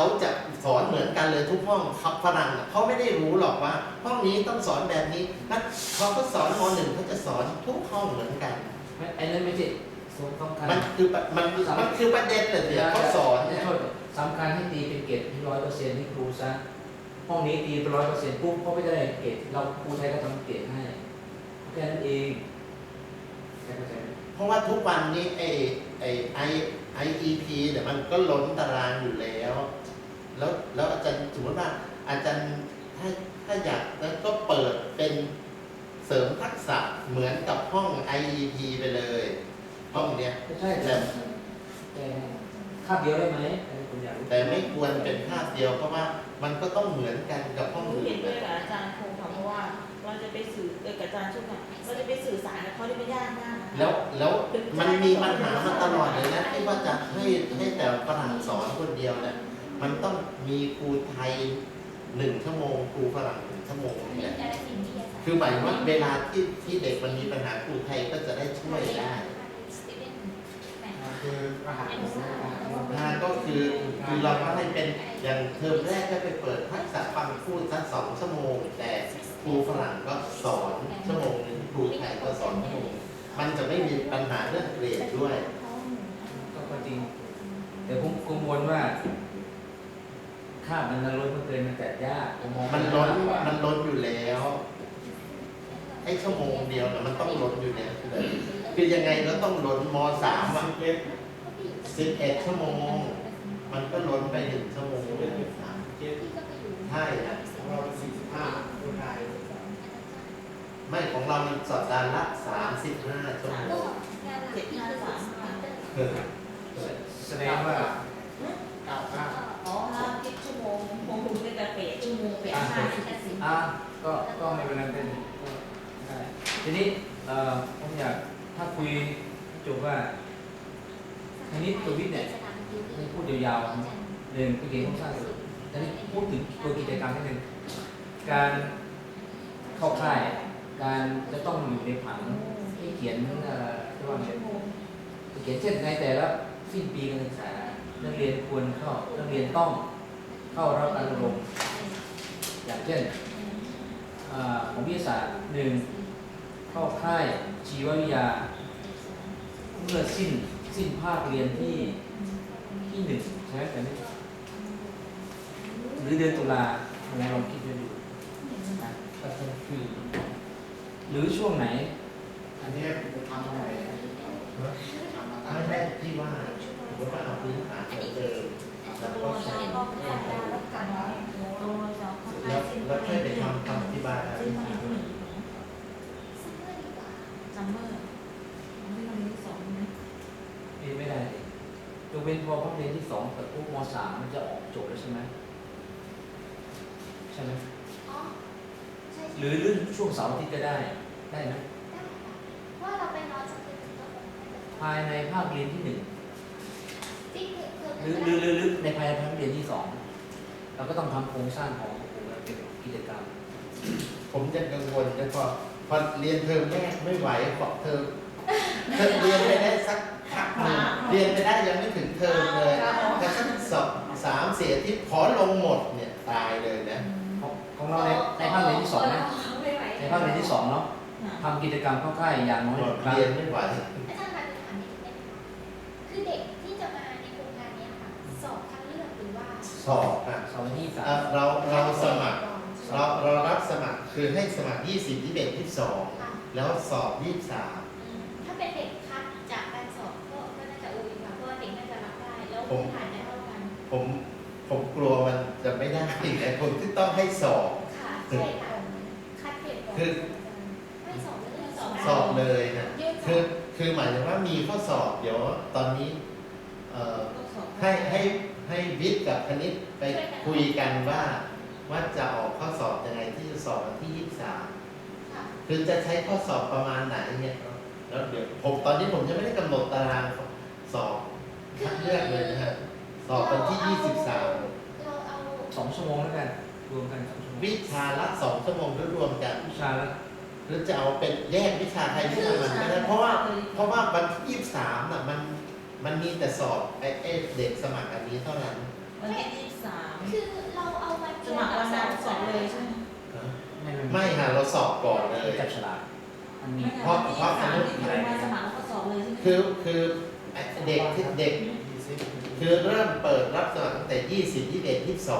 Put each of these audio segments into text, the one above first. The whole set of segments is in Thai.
เขาจะสอนเหมือนกันเลยทุกห้องเขาฝรั่งน่ะเขาไม่ได้รู้หรอกว่า ห้องนี้ต้องสอนแบบนี้นะพอเขาสอนมหนึ่งเขาจะสอนทุกห้องเหมือนกันไม่ไอ้นั่นไม่ใช่สำคัญมันคือปะมันมันคือประเด็นเลยเดี๋ยวเขาสอนเนี่ยโทษสำคัญให้ตีเป็นเกรดที่ร้อยเปอร์เซ็นต์ให้ครูซะห้องนี้ตีเป็นร้อยเปอร์เซ็นต์ปุ๊บเขาไม่ได้เกรดเราครูไทยก็ทำเกรดให้แค่นั้นเองเข้าใจไหมเพราะว่าทุกวันนี้ไอไอไอไอเอพีเนี่ยมันก็ล้นตารางอยู่แล้วแล้วแล้วอาจารย์สมมติว่าอาจารย์ถ้าถ้าอยากแล้วก็เปิดเป็นเสริมทักษะเหมือนกับห้อง IEP ไปเลยห้องเนี้ยไม่ใช่แต่แต่คาบเดียวได้ไหมอันนี้ผมอยากรู้แต่ไม่ควรเป็นภาพเดียวเพราะว่ามันก็ต้องเหมือนกันกับห้องหนูอื่เห็นนด้วยนะกับอาจารย์คงค่ะเพราะว่าเราจะไปสื่อเออกับอาจารย์ชุกอะเราจะไปสื่อสารกับเขาที่ไม่ยากมากนะแล้วแล้วมันมีปัญหามาตลอดเลยนะที่ว่าจะให้ให้แต่ฝรั่งสอนคนเดียวเนี่ยมันต้องมีครูไทย หนึ่งชั่วโมงครูฝรั่งหนึ่งชั่วโมงเนี่ยคือหมายว่าเวลาที่ที่เด็กมันมีปัญหาครูไทยก็จะได้ช่วยได้คืออาหารงานก็คือคือเราก็ให้เป็นอย่างเทอมแรกก็ไปเปิดทักษะฟังพูดสักสองชั่วโมง แต่ครูฝรั่งก็สอนชั่วโมงหนึ่งครูไทยก็สอนชั่วโมงมันจะไม่มีปัญหาเรื่องเกรดด้วย ก็จริงแต่ผมกังวลว่า คาบมันล้นมันเกินมันแตกยากผมมองมันล้นากกว่ามันล้นอยู่แล้วไอ้ชั่วโมงเดียวเนี่ยมันต้องล้นอยู่แล้วคือคือยังไงก็ต้องล้นมสามอะสิบเอ็ดสิบเอ็ดชั่วโมง มันก็ล้นไปหนึ่งชั่วโมงสิบเอ็ดสามเจ็ดใช่ครับของเราสี่สิบห้าคนไทยไม่ของเรามันสัปดาห์ละสามสิบห้าชั่วโมงเจ็ดห้าสามห้าแสดงว่าเก้าห้า ชั่วโมงเปดห้าอะก็ก็ไม่เป็นไรเป็นก็ได้ทีนี้เอ่อผมอยากถ้าคุยจบว่าทีนี้ตัววิทย์เนี่ยพูดยาวๆเรื่องเกี่ยวกับสร้างสุดทีนี้พูดถึงตัวกิจกรรมนิดนึงการเข้าค่าย การจะต้องอยู่ในผังให้เขียนเอ่อเรียกว่างเขียนเช่นในแต่ละสิ้นปีการศึกษานักเรียนควรเข้านักเรียนต้องเข้ารับการอบรม อย่างเช่นอ่าของวิทยาศาสตร์หนึ่งเข้าค่ายชีววิทยา เมื่อสิ้นสิ้นภาคเรียนที่ที่หนึ่งใช่ไหมแต่ไม่หรือเดือนตุลาอะไรลองคิดดูนะก็คือหรือช่วงไหน อันนี้จะทำอะไรทำมาตามไม่ที่ว่าผมว่าเอาพื้นฐานเหมือนเดิมแล้วก็ใช้ แล้วค่อยไปทำคำอธิบายอะไรซึ่งมันผู้หญิงซัมเมอร์ไม่ทำที่สองไหมเรียนไม่ได้ยกเว้นพอภาเรียนที่สองกับพวกมสามมันจะออกจบแล้วใช่ไหมใช่ไหมหรือหรือช่วงเสาร์อาทิตย์ก็ได้ได้ไหมว่าเราไปนอนสักคืนก็คงภายในภาคเรียนที่หนึ่งหรือหรือหรือหรือในภายในภาคเรียนที่สองเราก็ต้องทำโครงสร้างของ ของเราเป็นกิจกรรมผมจะกังวลนะพอพอเรียนเทอมแรกไม่ไหวพอเทอมเทอมเรียนไปได้สักพักหนึ่งเรียนไปได้ยังไม่ถึงเทอมเลยแต่สักสองสามเสียที่ขอลงหมดเนี่ยตายเลยนะของของเราในในภาคเรียนที่สองนะไม่ไหวในภาคเรียนที่สองเนาะทำกิจกรรมเข้าค่ายอย่างน้อยหมหดนึ่งครั้ง เรียนไม่ไหว อาจารย์ สอบอะเสาร์ที่สาอะมเราเราสมัครก่อนใช่ไหมเราเรารับสมัครคือให้สมัคร 20 21 22 ค่ะแล้วสอบ 23 อืมถ้าเป็นเด็กคัดจากการสอบก็ก็น่าจะโอเคค่ะเพราะว่าเด็กน่าจะรับได้แล้วพื้นฐานได้เท่ากันผมผมกลัวมันจะไม่ได้ไอ้คนที่ต้องให้สอบ ค่ะใช่ค่ะคัดเกรดก่อนคือ ไม่สอบเลยสอบสอบเลยนะยื่นสคืออบคือหมายถึงว่ามีข้อสอบเดี๋ยวตอนนี้เอ่อให้ให้ ให้วิทย์กับคณิตไปคุยกันว่าว่าจะออกข้อสอบยังไงที่จะสอบวันที่23ค่ะคือจะใช้ข้อสอบประมาณไหนเนี่ยแล้วเดี๋ยวผมตอนนี้ผมยังไม่ได้กำหนดตารางสอบคัดเลือกเลยนะฮะสอบวันที่23เราเอาสองชั่วโมงแล้วกันรวมกันสองชั่วโมงวิชาละสองชั่วโมงหรือรวมกันวิชาละหรือจะเอาเป็นแยกวิชาใครวิชามันก็ได้เพราะว่าเพราะว่าวันที่ยี่สามน่ะมัน มันมีแต่สอบไอ้ไอ้เด็กสมัครอันนี้เท่านั้นวันที่ยี่สิบสามคือเราเอาวันสมัครวันนั้นสอบเลยใช่ไหมไม่ไม่ค่ะเราสอบก่อนเลย จับฉลากมันมีไม่เพราะที่เพราะสามที่โทรมาสมัครแล้วก็สอบเลยใช่ไหมคือคือเด็กที่เด็ก คือเริ่มเปิดรับสมัครตั้งแต่20 21 22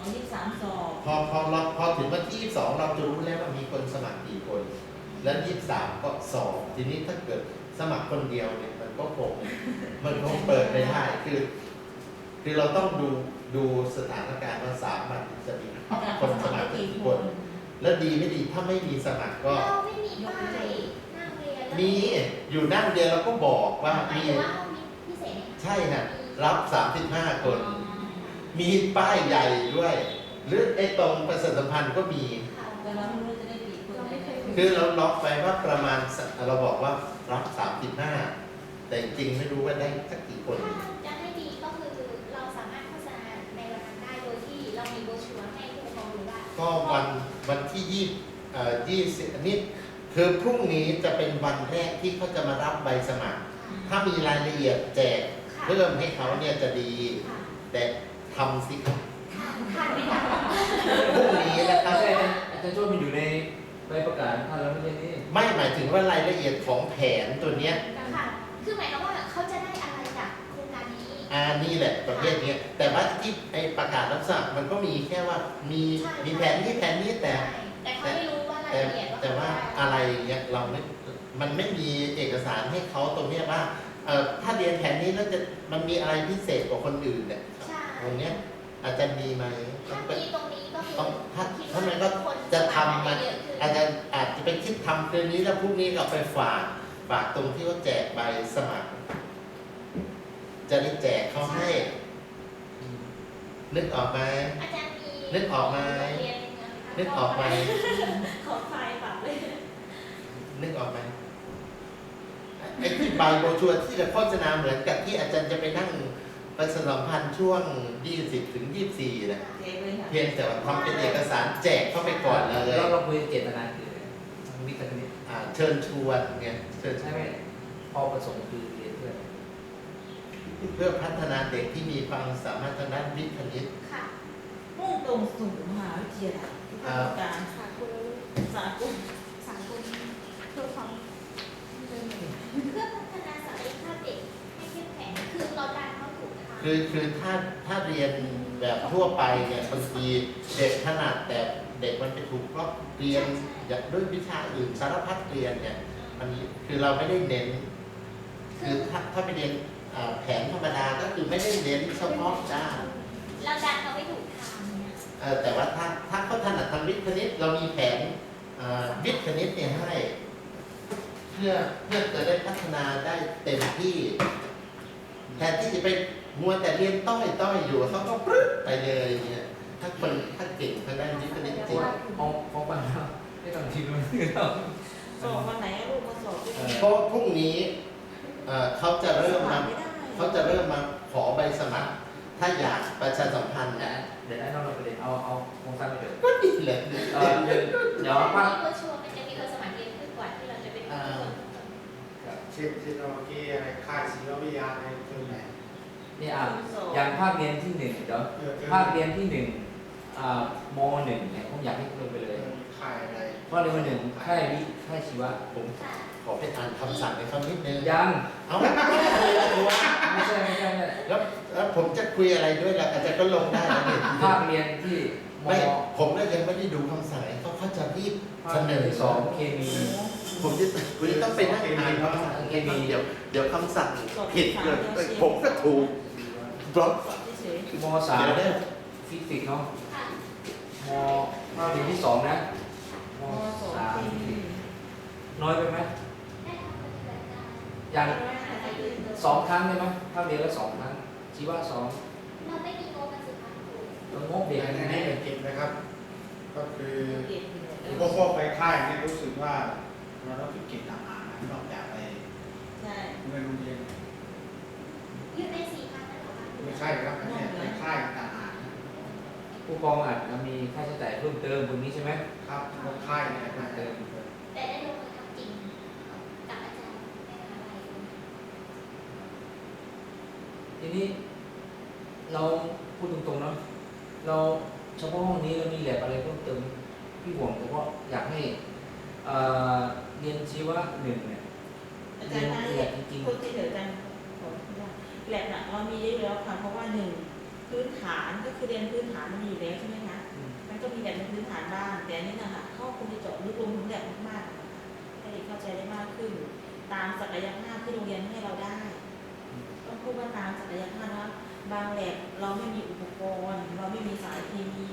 อ๋อยี่สิบสามสอบพอพอเราพอถึงวันที่22เราจะรู้แล้วว่ามีคนสมัครกี่คน แล้ว23ก็สอบทีนี้ถ้าเกิดสมัครคนเดียวเนี่ยมัน ก็คงมันคงเปิดไม่ได้คือ คือเราต้องดูดูสถานการณ์ว่าสามวันจะมีคนสมัครกี่คน แล้วดีไม่ดีถ้าไม่มีสมัครก็ เราไม่มีป้ายหน้าเรียนมีอยู่นั่งเดียวเราก็บอกว่าหมายมี ถึงว่าห้องพิเศษไหมคะใช่นะรับ 35 คนมีป้ายใหญ่ด้วย หรือไอ้ตรงประชาสัมพันธ์ก็มี ค่ะแต่เราไม่รู้จะได้กี่คนเราได้ไม่เคไหมยคือเราล็อกไปว่าประมาณสเราบอกว่ารับ 35 แต่จริงๆไม่รู้ว่าได้สักกี่คน ถ้าจะให้ดีก็คือเราสามารถโฆษณาในวันนั้นได้โดยที่เรามีโบรชัวร์ให้ผู้ปกครองรู้ว่าก็วันวันที่ยี่เอ่อยี่สิบอันนี้คือพรุ่งนี้จะเป็นวันแรกที่เขาจะมารับใบสมัคร ถ้ามีรายละเอียดแจกค่ะเพิ่มให้เขาเนี่ยจะดี ค่ะแต่ทำสิครับค่ะค่ะไม่ได้พรุ่งนี้นะครับใช่อาจารย์โจ้มันอยู่ในใบประกาศท่านแล้วไม่ใช่นี่ ไม่หมายถึงว่ารายละเอียดของแผนตัวเนี้ย ค่ะ คือหมายความว่าเขาจะได้อะไรจากโครงการนี้ อ่านี่แหละประเภทเนี้ยแต่ว่าที่ไอประกาศรับสมัครมันก็มีแค่ว่ามีใช่ มีแผนที่แผนนี้แต่ใช่แต่เขาไม่รู้ว่ารายแต่ละเอียดว่าแต่ว่าเขอะไรอย่างเงี้ยเราไม่ มันไม่มีเอกสารให้เขาตรงเนี้ยว่าเอ่อถ้าเรียนแผนนี้แล้วจะมันมีอะไรพิเศษกว่าคนอื่นเนี่ยใช่ตรงเนี้ยอาจจะมีไหมต้ถ้าองไป มีตรงนี้ก็คือต้องถ้าคิดถ้าว่ามันก็คนจะทำมัน เยอะขึ้นอาจจะอาจจะไปคิดทำคืนนี้แล้วพรุ่งนี้ก็ไปฝาก ฝากตรงที่เขาแจกใบสมัคร จะได้แจกเขาให้ นึกออกไหม อาจารย์มีนึกออกไหมเรียนยังไงคะนึกออกไหม ขอไฟล์ปรับเลยนึกออกไหมไอ้ที่ใบโบรชัวร์ที่จะโฆษณาเหมือนกับที่อาจารย์จะไปนั่งประชาสัมพันธ์ช่วง 20 ถึง 24นะเจ๊เลยค่ะเพียงแต่ว่าทำเป็นเอกสารแจกเข้าไปก่อนเลยเราเราคุยเจตนาคือวิทยานิตอ่าเชิญชวนไงเชิญชใช่วนไหมพอประสงค์คือเรียนเพื่อเพื่อพัฒนาเด็กที่มีความสามารถทางด้านวิทย์คณิตค่ะมุ่งตรงสู่มหาวิทยาลัยที่ต้องการค่ะคุณสากลสังคมเพื่อความเพื่อพัฒนาศักยภาพเด็กให้เข้มแข็งคือเราดันเขาถูกทางคือคือถ้าถ้าเรียนแบบทั่วไปเนี่ยบางทีเด็กถนัดแต่ เด็กมันไปถูกก็เรียนอย่างด้วยวิชาอื่นสารพัดเรียนเนี่ยมันคือเราไม่ได้เน้น คือถ้าถ้าไปเรียนอ่าแผนธรรมดาก็คือไม่ได้เน้นเฉพาะด้านเราดันเขาไม่ถูกทางเนี่ยเอ่อแต่ว่าถ้าถ้าเขาถนัดทางวิทย์คณิตเรามีแผนอ่าวิทย์คณิตเนี่ยให้เพื่อเพื่อจะได้พัฒนาได้เต็มที่แทนที่จะไปมัวแต่เรียนต้อยต้อยอยู่เขาก็ปรึ๊ดไปเลยเนี่ย ถ้าคนถ้าเก่งทางด้านวิทย์คณิตจริงห้องห้องปัญหาไม่ต้องทีมมันคือเราสอบวันไหนอะลูกมาสอบด้วยเพราะพรุ่งนี้เอ่อเขาจะเริ่มมาไม่ได้เขาจะเริ่มมาขอใบสมัคร ถ้าอยากประชาสัมพันธ์เดี๋ยวนะเดี๋ยวได้นอกประเด็นเอาเอาโครงสร้างไปเถอะก็ดีเลยเออเดี๋ยวเดี๋ยวภาคเวอร์ชวลมันจะมีคนสมัครเยอะขึ้นกว่าที่เราจะไปดูคนเช่นเช่นเมื่อกี้อะไรค่ายศิลปวิทยาในเทอมไหนนี่อะอย่างภาคเรียนที่หนึ่งเดี๋ยวเออเทอมภาคเรียนที่หนึ่ง อ่ามหนึ่งเนี่ยผมอยากให้ลงไปเลยค่ายอะไรเพราะเรียนวันหนึ่งค่ายวิค่ายชีวะผมค่ะขอไปอ่านคำสั่งในเขานิดนึงยังเอาไม่คุยอะไรวะไม่ใช่ไม่ใช่ไม่ใช่แล้วแล้วผมจะคุยอะไรด้วยล่ะอาจารย์ก็ลงได้แล้วเนี่ยภาคเรียนที่มไม่ผมก็ยังไม่ได้ดูคำสั่งเขาเขาจะรีบภาเสคนเรียนอที่สองเคมี ผมจะผมจะต้องไปนั่งอ่านคำสั่งเคมีเดี๋ยวเดี๋ยวคำสั่งผิดเกิดผมก็ถูกบล็อกเฉยมสามเดี๋ยวได้ ฟิสิกส์เนาะค่ะ มภาคเรียนที่สองนะมสามน้อยไปไหมอย่างสองครั้งได้ไหมภาคเรียนละสองครั้งชีวะสองเราไม่มีงบมาสุดท้ายถูกแล้วงบเด็กอันอันนี้เป็นกิจนะครับ ก็คือพวกพวกไปค่ายเนี่ยรู้สึกว่าเราต้องฝึกกิจต่างหากนะนอกจากไปใช่เรียนโรงเรียนอยู่ในสี่พันนั่นเหรอคะไม่ใช่ครับอันนี้ไปค่ายต่าง ผู้กองอาจจะมีค่าใช้จ่ายเพิ่มเติมตรงนี้ใช่ไหมครับพวกค่ายเนี่ยเพิ่นะมเติมแต่ได้ลงมือทำจริงกับอาจารย์ในมหาลัยทีนี้ เราพูดตรงๆเนาะเราเฉพาะห้องนี้เรามีแลบอะไรเพิ่มเติมพี่ห่วงเฉพาะอยากให้เอ่อเรียนชีวะหนึ่งเนี่ยอาเรีจายรนย์คะละเอียดจริงคนที่เหลืออาจารย์ขออนุญาตแลบน่ะเรามีเยอะอยู่แล้วค่ะเพราะว่าหนึ่ง พื้นฐานก็คือเรียนพื้นฐานมันมีอยู่แล้วใช่ไหมคะๆอืมมันก็มีแบบในพื้นฐานบ้าง แต่อันนี้นะคะเข้าคุณจะเจาะลึกลงถึงแบบมากๆให้เด็กเข้าใจได้มากขึ้น ตามศักยภาพที่โรงเรียนให้เราได้ต้องพูดว่าตามศักยภาพนะบางแลบเราไม่มีอุปกรณ์ เราไม่มีสายเคมี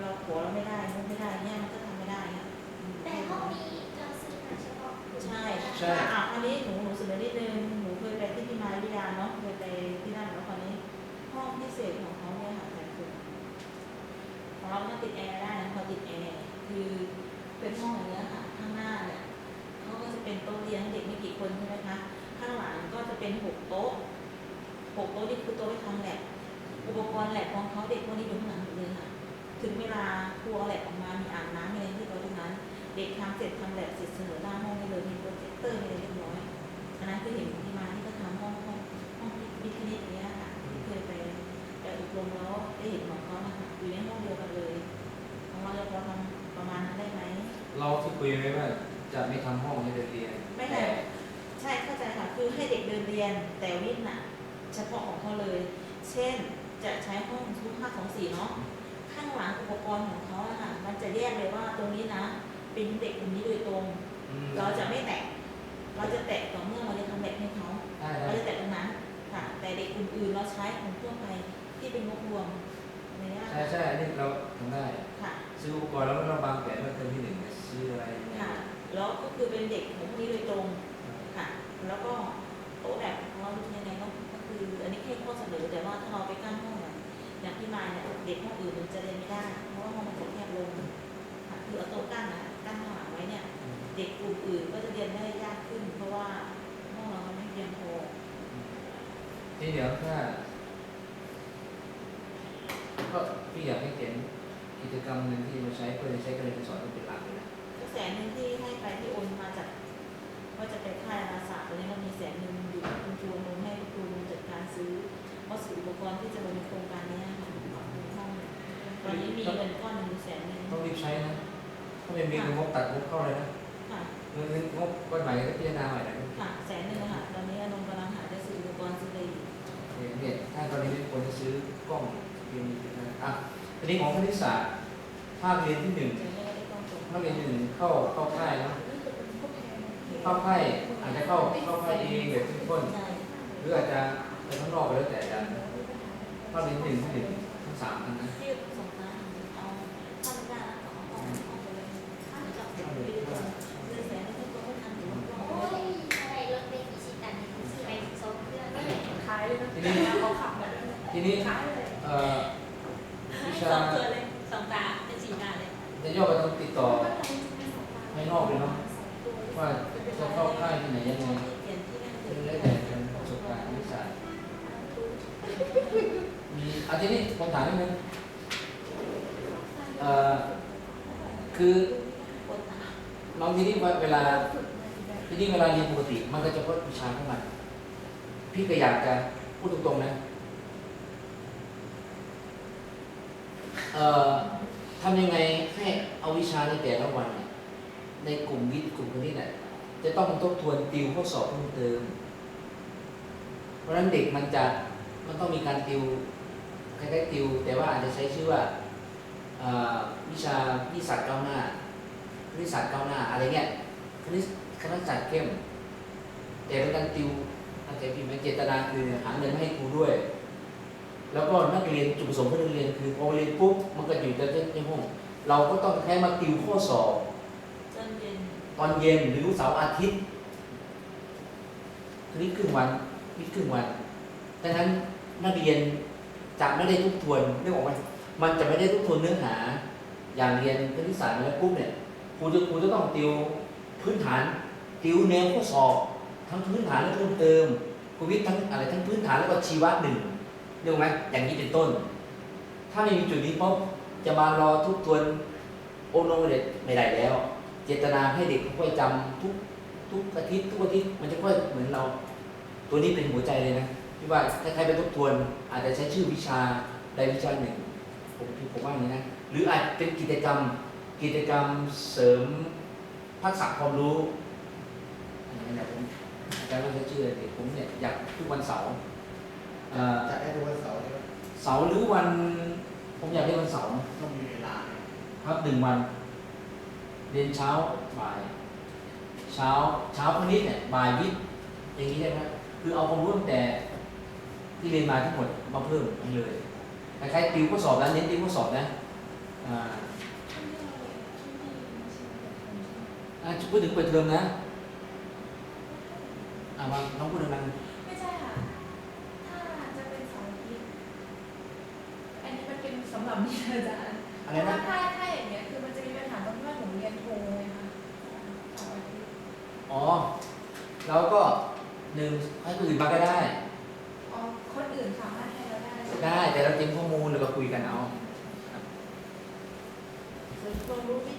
เราขอเราไม่ได้มุกไม่ได้เนี่ยมันก็ทำไม่ได้ค่ะอืมแต่ห้องนี้เราซื้อมาเฉพาะกลุ่มใช่ใช่อะอันนี้หนูหนูเสนอนิดนึงหนูเคยไปที่พิมายวิทยาเนาะเคยไป ห้องพิเศษของเขาเนี่ยค่ะแต่คือของเราเนี่ยติดแอร์ได้นะพอติดแอร์คือเป็นห้องอย่างเงี้ยค่ะ ข้างหน้าเนี่ยเขาก็จะเป็นโต๊ะเรียนให้เด็กไม่กี่คนใช่ไหมคะข้างหลังก็จะเป็นหกโต๊ะหกโต๊ะนี่คือโต๊ะไปทำแลบอุปกรณ์แลบของเขาเด็กพวกนี้อยู่ข้างหลังหมดเลยค่ะ ถึงเวลาครูเอาแลบออกมามีอ่างน้ำมีอะไรที่เขาตรงนั้น เด็กทำเสร็จทำแลบเสร็จเสนอหน้าห้องได้เลยมีโปรเจคเตอร์มีอะไรเรียบร้อยอันนั้นคือเห็นที่มาที่เขาทำห้องห้องห้องวิทย์คณิตอย่างเงี้ยค่ะ เคยไปไปอบรมแล้วได้เห็นของเขานะคะอยู่ในห้องเดียวกันเลยของเราจะพอทำประมาณนั้นได้ไหม เราที่คุยไว้ว่าจะไม่ทำห้องให้เด็กเรียนไม่ได้ใช่เข้าใจค่ะคือให้เด็กเดินเรียนแต่วิทย์น่ะเฉพาะของเขาเลย เช่นจะใช้ห้องทุกภาคของสี่เนาะข้างหลังอุปกรณ์ของเขาอะค่ะมันจะแยกเลยว่าตรงนี้นะ เป็นเด็กกลุ่มนี้โดยตรง อืมเราจะไม่แตะเราจะแตะต่อเมื่อเราจะทำแบบให้เขาได้เราได้จะแตะตรงนั้นค่ะ แต่เด็กกลุ่มอื่นเราใช้ของทั่วไปที่เป็นงบรวมในนี้ใช่ใช่อันนี้เราทำได้ ค่ะ ซื้ออุปกรณ์แล้วเราวางแผนว่าเทอมที่หนึ่งจะซื้ออะไรยังไงค่ะ แล้วก็คือเป็นเด็กของพวกนี้โดยตรง ค่ะ แล้วก็โต๊ะแบบของเราเป็นยังไงก็ก็คืออันนี้แค่ข้อเสนอแต่ว่าถ้าเราไปกั้นห้องเนี่ยอย่างที่มาเนี่ยเด็กห้องอื่นมันจะเรียนไม่ได้ เพราะว่าห้องมันจะแคบลงค่ะคือเอาโต๊ะกั้นนะกั้นข้างหลังไว้เนี่ย เด็กกลุ่มอื่นก็จะเรียนได้ยากขึ้น เพราะว่าห้องเรามันไม่เพียงพอ นี่เดี๋ยวถ้าก็พี่อยากให้เขียนกิจกรรมหนึ่งที่มาใช้เพื่อจะใช้การเรียนการสอนเป็นหลักเลยนะก็แสนหนึ่งที่ให้ไปที่โอนมาจากว่าจะไปค่ายอาสาตอนนี้เรามีแสนหนึ่งอยู่กับคุณครูนงให้ครูนงจัดการซื้อวัสดุอุปกรณ์ที่จะลงในโครงการนี้ค่ะในห้องตอนนี้มีเงินก้อนหนึ่งแสนหนึ่งต้องรีบใช้นะถ้าไม่มีเงินงบตัดงบเข้าเลยนะค่ะเงินเงินงบก้อนใหม่ก็พิจารณาใหม่นะค่ะแสนหนึ่งค่ะตอนนี้นงกำลังหาจะซื้ออุปกรณ์ซื้อเลยอยู่ เนี่ยเนี่ยถ้าตอนนี้ควรจะซื้อกล้องเรียนนะอะทีนี้ของคณิตศาสตร์ภาคเรียนที่หนึ่งภาคเรียนที่หนึ่งเข้าเข้าค่ายนะเข้าค่ายอาจจะเข้าเข้าค่ายเองแบบเข้มข้นหรืออาจจะไปข้างนอกไปแล้วแต่อาจารย์ภาคเรียนที่หนึ่งที่หนึ่งทั้งสามอันนะ ทีนี้ขายเลยเอ่อวิชาสองตัวเลยสองตาเป็นสีหน้าเลยจะย่อไปต้องติดต่อภายนอกเลยเนาะว่าจะเข้าค่ายที่ไหนยังไงเปลี่ยนที่นั่นเป็นแล้วแต่เป็นประสบการณ์วิชามีอาทีนี้ผมถามนิดนึงเอ่อคือปวดตาน้องทีนี้เวลาทีนี้เวลาเรียนปกติ มันก็จะพ้นวิชาของมันพี่ก็อยากจะพูดตรงๆนะ เอ่อ ทำยังไงให้เอาวิชาในแต่ละวัน ในกลุ่มวิทย์กลุ่มคณิตเนี่ยจะต้องทบทวนติวข้อสอบเพิ่มเติม เพราะฉะนั้นเด็กมันจะมันต้องมีการติวคล้ายๆติว แต่ว่าอาจจะใช้ชื่อว่าวิชาวิสัชก้าวหน้าคณิตศาสตร์ก้าวหน้าอะไรเงี้ยคณิตคณิตศาสตร์เข้ม แต่เป็นการติวอาจจะพิมพ์เจตนาคือหาเงินให้ครูด้วย แล้วก็นักเรียนจุดประสงค์ของนักเรียนคือพอเรียนปุ๊บมันก็อยู่แต่ในห้อง เราก็ต้องแค่มาติวข้อสอบจนเย็นตอนเย็นหรือเสาร์อาทิตย์คณิตครึ่งวันวิทย์ครึ่งวันดังนั้นนักเรียนจะไม่ได้ทบทวนนึกออกไหมมันจะไม่ได้ทบทวนเนื้อหา อย่างเรียนคณิตศาสตร์มาแล้วปุ๊บเนี่ยครูจะครูจะต้องติวพื้นฐาน ติวแนวข้อสอบ ทั้งพื้นฐานและเพิ่มเติมครูวิทย์ทั้งอะไรทั้งพื้นฐานแล้วก็ชีวะหนึ่ง นึกไหมอย่างนี้เป็นต้น ถ้าไม่มีจุดนี้ปุ๊บจะมารอทบทวนโอโนเดตไม่ได้แล้ว เจตนาให้เด็กค่อยจำทุกทุกอาทิตย์ทุกอาทิตย์มันจะค่อยเหมือนเรา ตัวนี้เป็นหัวใจเลยนะที่ว่าใครๆไปทบทวน อาจจะใช้ชื่อวิชาใดวิชาหนึ่งผมผมว่าอย่างนี้นะหรืออาจเป็นกิจกรรมกิจกรรมเสริมทักษะความรู้อันนี้นี่ยผมอาจารย์ก็จะเชื่อเด็กผมเนี่ยอยากทุกวันเสาร์ เอ่อจะให้ดูวันเสาร์ใช่ไหมเสาร์หรือวัน ผมอยากเรียนวันเสาร์ต้องมีเวลาไหมครับหนึ่งวัน เรียนเช้าบ่าย เช้าเช้าพนิดเนี่ยบ่ายวิทย์อย่างนี้ใช่ไหมคือเอาความรู้ตั้งแต่ที่เรียนมาทั้งหมดมาเพิ่มให้เลยคล้ายๆติวข้อสอบนะเน้นติวข้อสอบนะอ่าอ่าพูดถึงเปิดเทอมนะอ่ามาน้องพูดดังไม่ใช่ค่ะ ถ้าจะเป็นเสาร์อาทิตย์อันนี้ มันเป็นสำหรับนี่อาจารย์ๆเพอะไรราะว่านะถ้าถ้าอย่างเงี้ยคือมันจะมีปัญหาตรงที่ว่าหนูเรียนโทไงคะเสาร์อาทิตย์อ๋อเราก็หนึ่งให้คนอื่นมาก็ได้ อ๋อคนอื่นสามารถให้เราได้ใช่ไหมได้ แต่เราเตรียมข้อมูลแล้วก็คุยกันเอาส่วนความรู้วิ